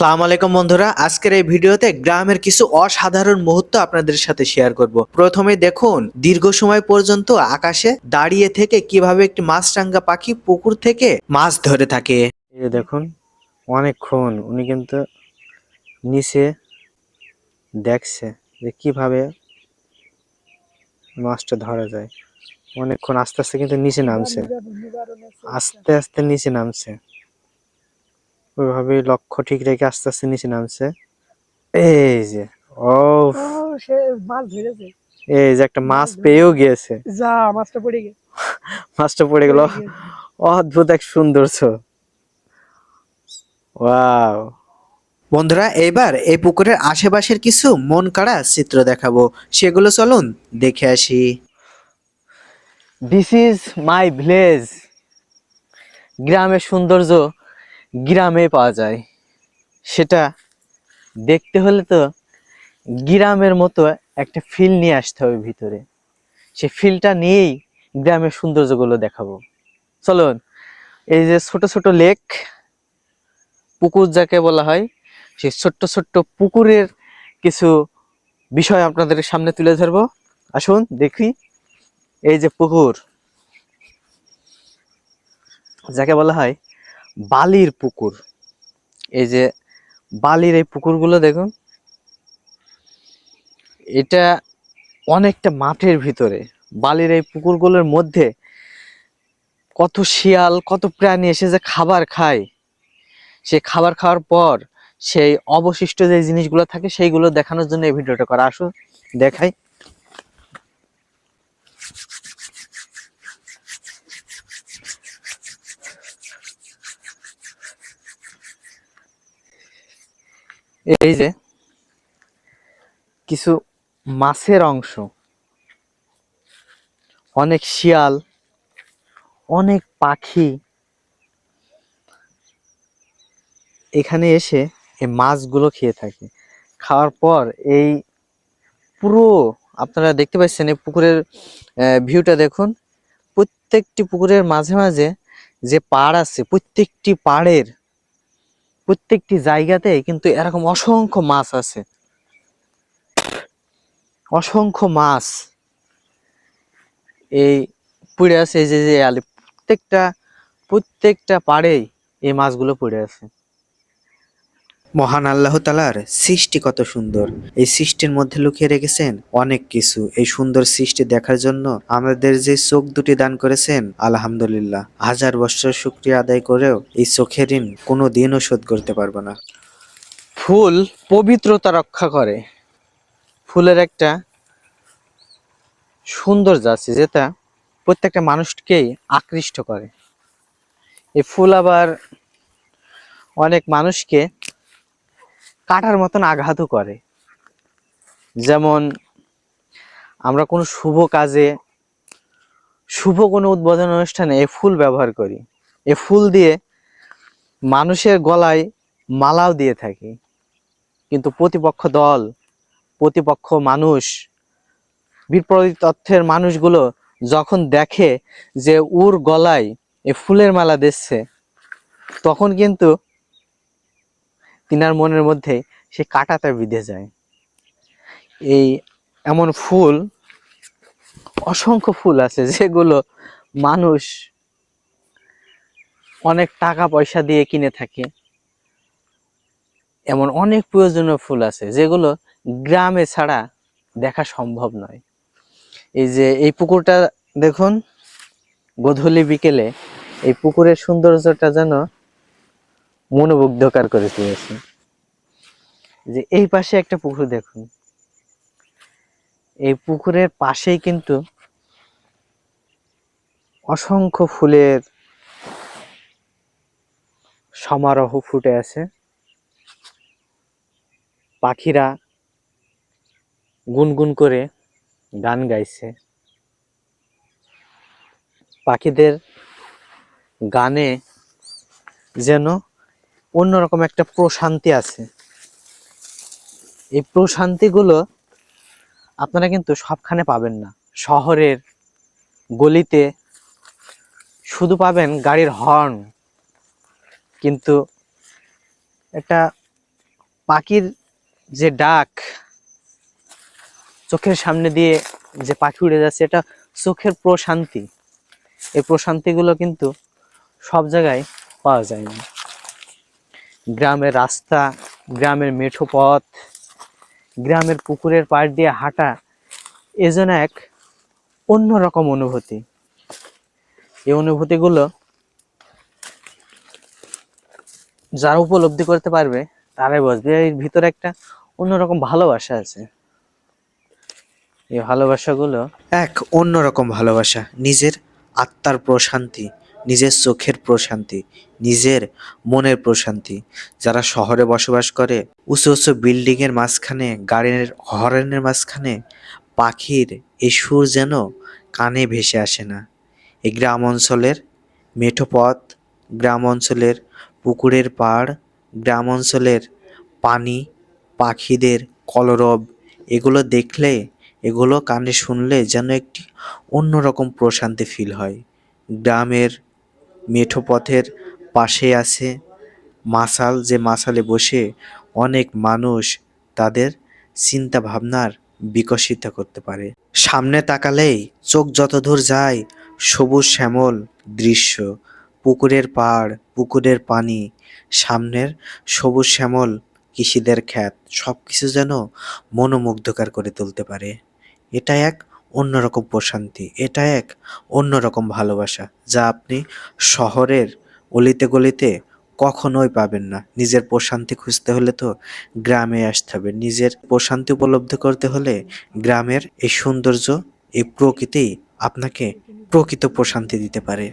আসসালামু আলাইকুম বন্ধুরা। আজকের এই ভিডিওতে গ্রামের কিছু অসাধারণ মুহূর্ত আপনাদের সাথে শেয়ার করব। প্রথমে দেখুন, দীর্ঘ সময় পর্যন্ত আকাশে দাঁড়িয়ে থেকে কীভাবে একটি মাছরাঙ্গা পাখি পুকুর থেকে মাছ ধরে থাকে। এই দেখুন, অনেকক্ষণ উনি কিন্তু নিচে দেখছে যে কীভাবে মাছটা ধরা যায়। অনেকক্ষণ আস্তে আস্তে কিন্তু নিচে নামছে। আস্তে আস্তে নিচে নামছে। ওইভাবে লক্ষ্য ঠিক রেখে আস্তে আস্তে নিচে নামছে। এই যে ও ও সে মাছ ধরেছে। এই যে একটা মাছ পেয়েও গিয়েছে। যা মাছটা পড়ে গেছে মাছটা পড়ে গেল। অদ্ভুত এক সৌন্দর্য ওয়াও। বন্ধুরা এবার এই পুকুরের আশেপাশের কিছু মন কাড়া চিত্র দেখাবো। সেগুলো চলুন দেখে আসি। দিস ইজ মাই ভিলেজ গ্রামের সৌন্দর্য। গ্রামে পাওয়া যায়। সেটা দেখতে হলে তো গ্রামের মতো একটা ফিল নিয়ে আসতে হবে ভিতরে। সে ফিলটা নিয়েই গ্রামের সৌন্দর্যগুলো দেখাবো। চলুন, এই যে ছোট ছোট লেক পুকুর যাকে বলা হয় সেই ছোট্ট ছোট্ট পুকুরের কিছু বিষয় আপনাদের সামনে তুলে ধরবো। আসুন, দেখি। এই যে পুকুর, যাকে বলা হয় বালির পুকুর। এই যে বালির এই পুকুরগুলো দেখুন, এটা অনেকটা মাঠের ভিতরে। বালির এই পুকুরগুলোর মধ্যে কত শিয়াল, কত প্রাণী এসে যে খাবার খায়। সে খাবার খাওয়ার পর সেই অবশিষ্ট যে জিনিসগুলো থাকে, সেইগুলো দেখানোর জন্য এই ভিডিওটা করা। আসুন, দেখাই। এই যে কিছু মাছের অংশ, অনেক শিয়াল, অনেক পাখি। এখানে এসে এই মাছগুলো খেয়ে থাকে। খাওয়ার পর এই পুরো, আপনারা দেখতে পাচ্ছেন এই পুকুরের ভিউটা দেখুন। প্রত্যেকটি পুকুরের মাঝে মাঝে যে পাড় আছে, প্রত্যেকটি পাড়ের প্রত্যেকটি জায়গাতে কিন্তু এরকম অসংখ্য মাছ আছে। অসংখ্য মাছ। এই পড়ে আছে এই যে যে আলি, প্রত্যেকটা প্রত্যেকটা পাড়েই এই মাছগুলো পড়ে আছে। মহান আল্লাহ তালার সৃষ্টি কত সুন্দর। এই সৃষ্টির মধ্যে লুকিয়ে রেখেছেন অনেক কিছু। এই সুন্দর সৃষ্টি দেখার জন্য আমাদের যে চোখ দুটি দান করেছেন, আলহামদুলিল্লাহ। হাজার বছর শুক্রিয়া আদায় করেও এই চোখের ঋণ কোনো দিনও শোধ করতে পারব না। ফুল পবিত্রতা রক্ষা করে। ফুলের একটা সৌন্দর্য আছে যেটা প্রত্যেকটা মানুষকেই আকৃষ্ট করে। এই ফুল আবার অনেক মানুষকে কাটার মতন আঘাতও করে। যেমন, আমরা কোনো শুভ কাজে, শুভ কোনো উদ্বোধন অনুষ্ঠানে এ ফুল ব্যবহার করি। এ ফুল দিয়ে মানুষের গলায় মালাও দিয়ে থাকি। কিন্তু প্রতিপক্ষ দল, প্রতিপক্ষ মানুষ, বিপরীত তথ্যের মানুষগুলো যখন দেখে যে ওর গলায় এ ফুলের মালা দিচ্ছে, তখন কিন্তু তিনার মনের মধ্যে সে কাটাতে বিঁধে যায়। এই এমন ফুল, অসংখ্য ফুল আছে যেগুলো মানুষ অনেক টাকা পয়সা দিয়ে কিনে থাকে। এমন অনেক প্রয়োজনীয় ফুল আছে যেগুলো গ্রামে ছাড়া দেখা সম্ভব নয়। এই যে এই পুকুরটা দেখুন, গধূলি বিকেলে এই পুকুরের সৌন্দর্যটা যেন মনোমুগ্ধকর করে তুলেছে। যে এই পাশে একটা পুকুর দেখুন। এই পুকুরের পাশেই কিন্তু অসংখ্য ফুলের সমারোহ ফুটে আছে। পাখিরা গুনগুন করে গান গাইছে। পাখিদের গানে যেন অন্যরকম একটা প্রশান্তি আছে। এই প্রশান্তিগুলো আপনারা কিন্তু সবখানে পাবেন না। শহরের গলিতে শুধু পাবেন গাড়ির হর্ন। কিন্তু একটা পাখির যে ডাক, চোখের সামনে দিয়ে যে পাখি উড়ে যাচ্ছে, এটা চোখের প্রশান্তি। এই প্রশান্তিগুলো কিন্তু সব জায়গায় পাওয়া যায় না। গ্রামের রাস্তা, গ্রামের মেঠো পথ, গ্রামের পুকুরের পাড় দিয়ে হাঁটা, এ যেন এক অন্যরকম অনুভূতি। এই অনুভূতিগুলো যারা উপলব্ধি করতে পারবে, তারাই বুঝবে এর ভিতরে একটা অন্যরকম ভালোবাসা আছে। এই ভালোবাসাগুলো এক অন্যরকম ভালোবাসা, নিজের আত্মার প্রশান্তি। নিজের চোখের প্রশান্তি, নিজের মনের প্রশান্তি। যারা শহরে বসবাস করে, উঁচু উঁচু বিল্ডিংয়ের মাঝখানে, গাড়ির হরেনের মাঝখানে, পাখির এই সুর যেন কানে ভেসে আসে না। এই গ্রাম অঞ্চলের মেঠো পথ গ্রাম অঞ্চলের পুকুরের পাড়, গ্রাম অঞ্চলের পানি, পাখিদের কলরব, এগুলো দেখলে, এগুলো কানে শুনলে যেন একটি অন্যরকম প্রশান্তি ফিল হয়। গ্রামের মেঠো পথের পাশে আছে। মাসাল, যে মাসালে বসে অনেক মানুষ তাদের চিন্তা ভাবনার বিকশিত করতে পারে। সামনে তাকালেই চোখ যত দূর যায় সবুজ শ্যামল দৃশ্য। পুকুরের পাড়, পুকুরের পানি, সামনের সবুজ শ্যামল কৃষিদের খ্যাত। সব কিছু যেন মনোমুগ্ধকর করে তুলতে পারে। এটা এক অন্যরকম প্রশান্তি। এটা এক অন্যরকম ভালোবাসা যা আপনি শহরের অলিতে গলিতে কখনোই পাবেন না। নিজের প্রশান্তি খুঁজতে হলে তো গ্রামে আসতে হবে। নিজের প্রশান্তি উপলব্ধি করতে হলে গ্রামের এই সৌন্দর্য, এই প্রকৃতি আপনাকে প্রকৃত প্রশান্তি দিতে পারে।